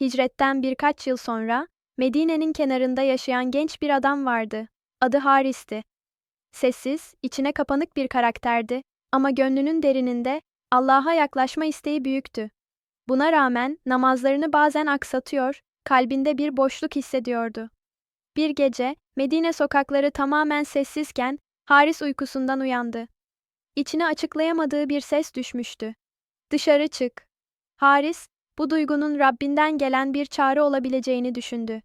Hicretten birkaç yıl sonra, Medine'nin kenarında yaşayan genç bir adam vardı. Adı Haris'ti. Sessiz, içine kapanık bir karakterdi ama gönlünün derininde Allah'a yaklaşma isteği büyüktü. Buna rağmen namazlarını bazen aksatıyor, kalbinde bir boşluk hissediyordu. Bir gece Medine sokakları tamamen sessizken Haris uykusundan uyandı. İçine açıklayamadığı bir ses düşmüştü. Dışarı çık. Haris, bu duygunun Rabbinden gelen bir çağrı olabileceğini düşündü.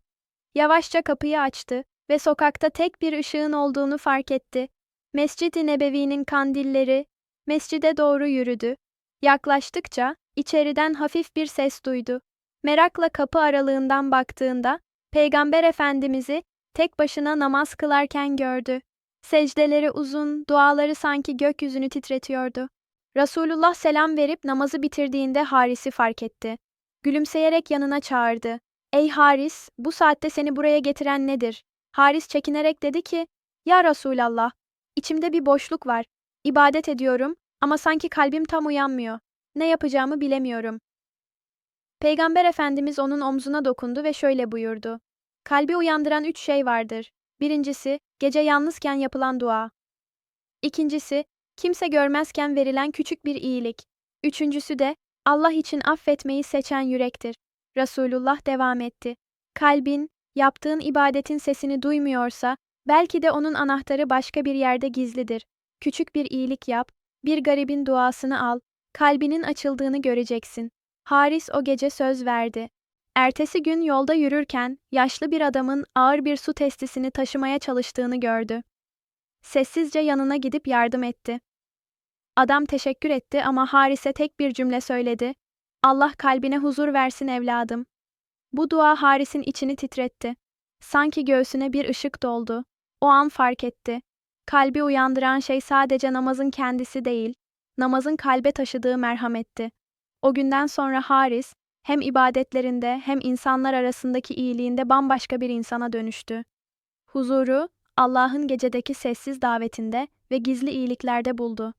Yavaşça kapıyı açtı ve sokakta tek bir ışığın olduğunu fark etti. Mescid-i Nebevi'nin kandilleri, mescide doğru yürüdü. Yaklaştıkça içeriden hafif bir ses duydu. Merakla kapı aralığından baktığında Peygamber Efendimiz'i tek başına namaz kılarken gördü. Secdeleri uzun, duaları sanki gökyüzünü titretiyordu. Resulullah selam verip namazı bitirdiğinde Haris'i fark etti. Gülümseyerek yanına çağırdı. Ey Haris, bu saatte seni buraya getiren nedir? Haris çekinerek dedi ki, Ya Resulallah, içimde bir boşluk var. İbadet ediyorum ama sanki kalbim tam uyanmıyor. Ne yapacağımı bilemiyorum. Peygamber Efendimiz onun omzuna dokundu ve şöyle buyurdu. Kalbi uyandıran üç şey vardır. Birincisi, gece yalnızken yapılan dua. İkincisi, kimse görmezken verilen küçük bir iyilik. Üçüncüsü de, Allah için affetmeyi seçen yürektir. Resulullah devam etti. Kalbin, yaptığın ibadetin sesini duymuyorsa, belki de onun anahtarı başka bir yerde gizlidir. Küçük bir iyilik yap, bir garibin duasını al, kalbinin açıldığını göreceksin. Haris o gece söz verdi. Ertesi gün yolda yürürken yaşlı bir adamın ağır bir su testisini taşımaya çalıştığını gördü. Sessizce yanına gidip yardım etti. Adam teşekkür etti ama Haris'e tek bir cümle söyledi. Allah kalbine huzur versin evladım. Bu dua Haris'in içini titretti. Sanki göğsüne bir ışık doldu. O an fark etti. Kalbi uyandıran şey sadece namazın kendisi değil, namazın kalbe taşıdığı merhametti. O günden sonra Haris, hem ibadetlerinde hem insanlar arasındaki iyiliğinde bambaşka bir insana dönüştü. Huzuru, Allah'ın gecedeki sessiz davetinde ve gizli iyiliklerde buldu.